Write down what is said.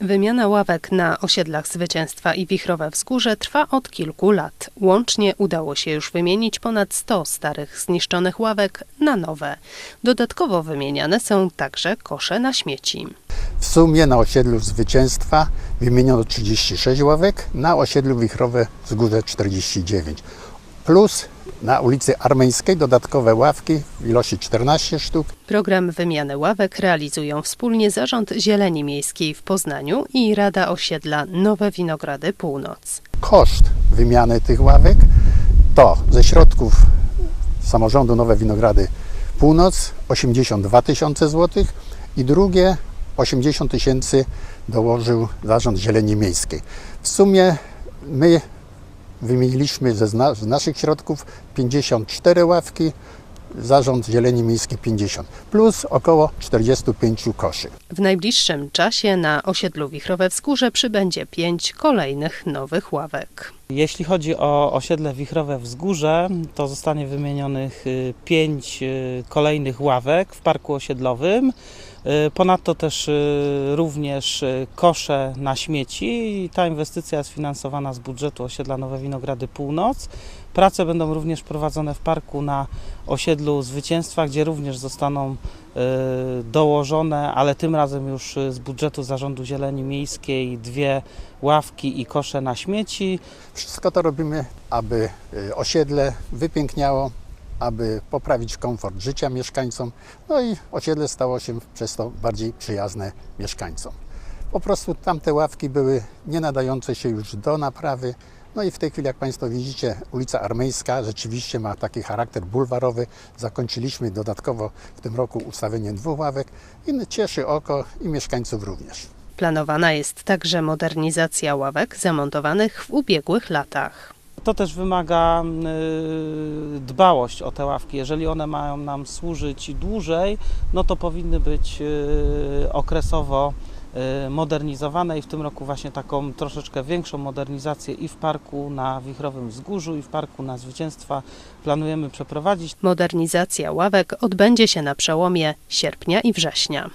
Wymiana ławek na osiedlach Zwycięstwa i Wichrowe Wzgórze trwa od kilku lat. Łącznie udało się już wymienić ponad 100 starych, zniszczonych ławek na nowe. Dodatkowo wymieniane są także kosze na śmieci. W sumie na osiedlu Zwycięstwa wymieniono 36 ławek, na osiedlu Wichrowe Wzgórze 49. Plus na ulicy Armeńskiej dodatkowe ławki w ilości 14 sztuk. Program wymiany ławek realizują wspólnie Zarząd Zieleni Miejskiej w Poznaniu i Rada Osiedla Nowe Winogrady Północ. Koszt wymiany tych ławek to ze środków samorządu Nowe Winogrady Północ 82 tysiące złotych i drugie 80 tysięcy dołożył Zarząd Zieleni Miejskiej. W sumie my wymieniliśmy ze z naszych środków 54 ławki, Zarząd Zieleni Miejskiej 50, plus około 45 koszy. W najbliższym czasie na osiedlu Wichrowe Wzgórze przybędzie pięć kolejnych nowych ławek. Jeśli chodzi o osiedle Wichrowe Wzgórze, to zostanie wymienionych y, pięć y, kolejnych ławek w parku osiedlowym. Y, Ponadto też również kosze na śmieci ta inwestycja jest finansowana z budżetu osiedla Nowe Winogrady Północ. Prace będą również prowadzone w parku na osiedlu Zwycięstwa, gdzie również zostaną dołożone, ale tym razem już y, z budżetu Zarządu Zieleni Miejskiej dwie ławki i kosze na śmieci. Wszystko to robimy, aby y, osiedle wypiękniało, aby poprawić komfort życia mieszkańcom, no i osiedle stało się przez to bardziej przyjazne mieszkańcom. Po prostu tamte ławki były nie nadające się już do naprawy. No i w tej chwili, jak Państwo widzicie, ulica Armeńska rzeczywiście ma taki charakter bulwarowy. Zakończyliśmy dodatkowo w tym roku ustawienie dwóch ławek i cieszy oko i mieszkańców również. Planowana jest także modernizacja ławek zamontowanych w ubiegłych latach. To też wymaga y, dbałość o te ławki. Jeżeli one mają nam służyć dłużej, no to powinny być y, okresowo modernizowane i w tym roku właśnie taką troszeczkę większą modernizację i w parku na Wichrowym Wzgórzu i w parku na Zwycięstwa planujemy przeprowadzić. Modernizacja ławek odbędzie się na przełomie sierpnia i września.